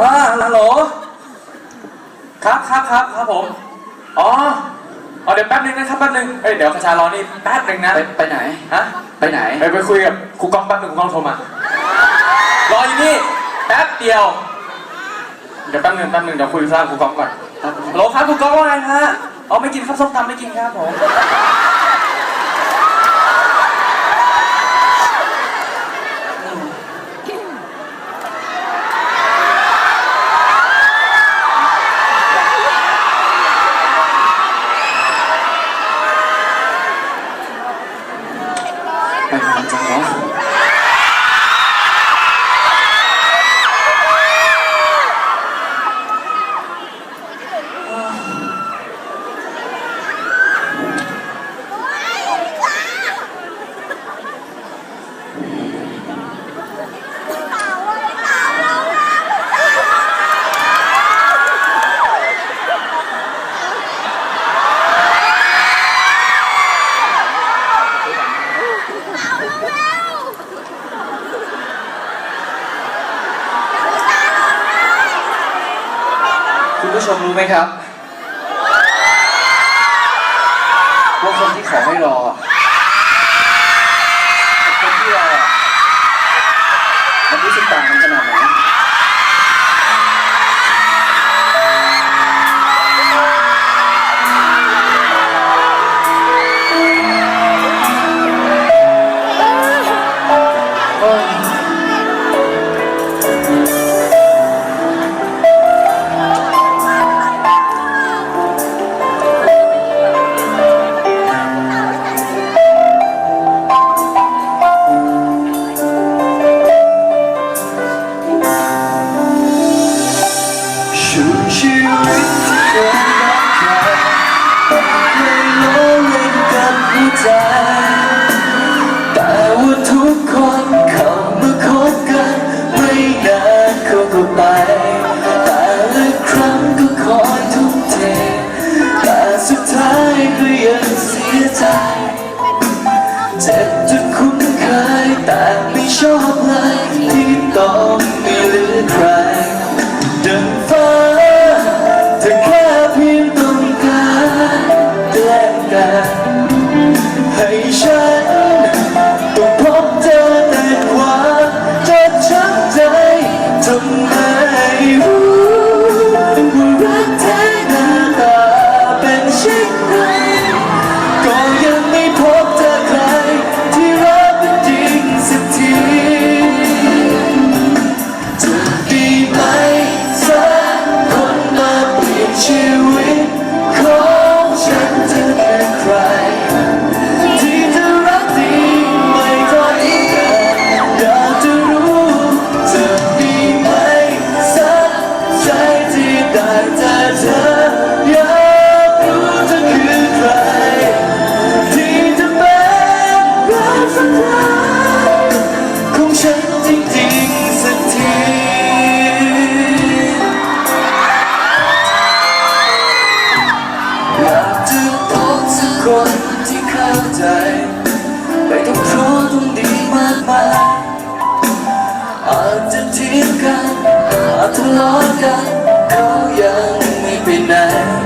อ่าฮัลโหล ครับครับครับครับผม อ๋ออเดี๋ยวแป๊บนึงนะครับแป๊บนึงเอ้ยเดี๋ยวขชารอนี่แป๊บนึงนะไปไหน ฮะ ไปไหน ไปไปคุยกับครูกองแป๊บนึงครูกองโทรมา รออยู่นี่แป๊บเดียว เดี๋ยวแป๊บนึงแป๊บนึงเดี๋ยวคุยกับครูกองก่อนฮัลโหลครับครูกองว่าไงฮะ อ๋อไม่กินข้าวส้มตำไม่กินครับผม ผู้ชมรู้ไหมครับว่าคนที่ขอไม่รอคนที่รอมันรู้สึกต่างกันขนาดไหน 진짜 ว่อาจจะทิ้งกันอาจทะเลาะกันก็ยังไม่ไปไหน